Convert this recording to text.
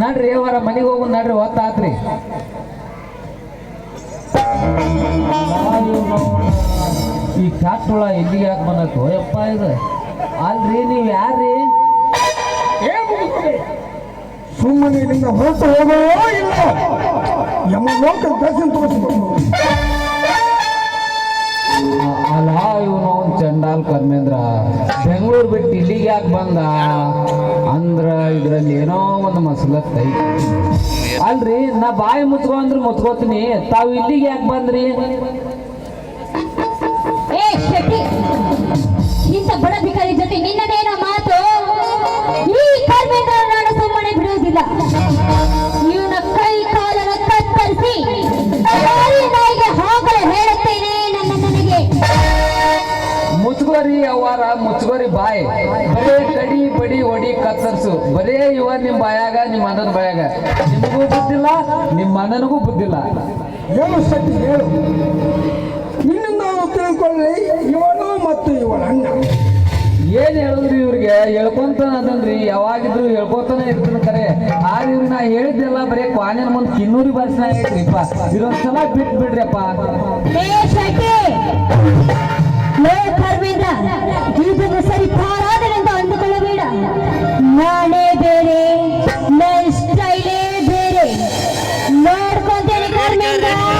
ನಡ್ರಿ ಅವರ ಮನೆಗೆ ಹೋಗು, ನಡ್ರಿ ಒತ್ತಾತ್ರಿ ಈ ಕಾಟುಳ ಎಲ್ಲಿಗೆ ಯಾಕೆ ಬಂದತ್ತು ಯಪ್ಪ ಇದು. ಅಲ್ರಿ, ನೀವು ಯಾರ್ರಿ? ಸುಮ್ಮನೆ ಇಲ್ಲಿಂದ ಹೊರಟು ಹೋಗೋ ಇಲ್ಲ. ಯಮ ಲೋಕ ದರ್ಶನ ಕರ್ಮೇಂದ್ರ, ಬೆಂಗಳೂರು ಬಿಟ್ಟು ಇಲ್ಲಿಗೆ ಯಾಕೆ ಬಂದ? ಅಂದ್ರ ಇದ್ರಲ್ಲಿ ಏನೋ ಒಂದು ಮಸಲತ್ ಅಲ್ರಿ, ನಾ ಬಾಯಿ ಮುತ್ಕೋ ಅಂದ್ರೆ ಮುತ್ಕೋತೀನಿ ತಾವು ಇಲ್ಲಿಗೆ ಯಾಕೆ ಬಂದ್ರಿ? ಏ, ಶೆಟ್ಟಿ, ಇಂಥ ಬಡ ಭಿಕಾರಿ ಜೊತೆ ನಿನ್ನದೇನ ಮಾತು? ಈ ಕರ್ಮೇಂದ್ರ ನಾನು ಸುಮ್ಮನೆ ಬಿಡುವುದಿಲ್ಲ. ಇವನ ಕೈ ಕಾಲನ್ನು ಕತ್ತರಿಸಿ ಮುಚ್ಕೋರಿ ಅವರ ಮುಚ್ಚುವರಿ ಬಾಯಿ. ಬರೇ ಕಡಿ ಬಡಿ ಒಡಿ ಕತ್ತರಿಸು. ಬರೇ ಇವ ನಿಮ್ಮ ಬಾಯಾಗ ನಿಮ್ಮ ಅಣ್ಣನ ಬಾಯಾಗ. ನಿಮಗೂ ಬುದ್ಧಿಲ್ಲ ನಿಮ್ಮ ಅಣ್ಣನಿಗೂ ಬುದ್ಧಿಲ್ಲ. ಏನು ಸತಿ ಹೇಳು. ನಿನ್ನಿಂದ ನಾವು ತಿಳ್ಕೊಳ್ಳಿ ಇವನು ಮತ್ತು ಇವಳ ಅಣ್ಣ. ಏನ್ ಹೇಳಿದ್ರಿ ಇವ್ರಿಗೆ? ಹೇಳ್ಕೊಂತಾನ ಅದನ್ರಿ. ಯಾವಾಗಿದ್ರು ಹೇಳ್ಕೊತಾನೆ ಇರ್ತೀನಿ ಕರೆ. ಆದ್ರೆ ಇವ್ರಿಗೆ ನಾ ಹೇಳಿದ್ದೆಲ್ಲ ಬರೀ ಕ್ವಾನಿನ ಮುಂದೆ ಕಿನ್ನೂರಿ ಭಾಷಣ ಐತ್ರಿಪ್ಪ. ಇದೊಂದ್ಸಲ ಬಿಟ್ಟು ಬಿಡ್ರಿಪ್ಪ ನನ್ನ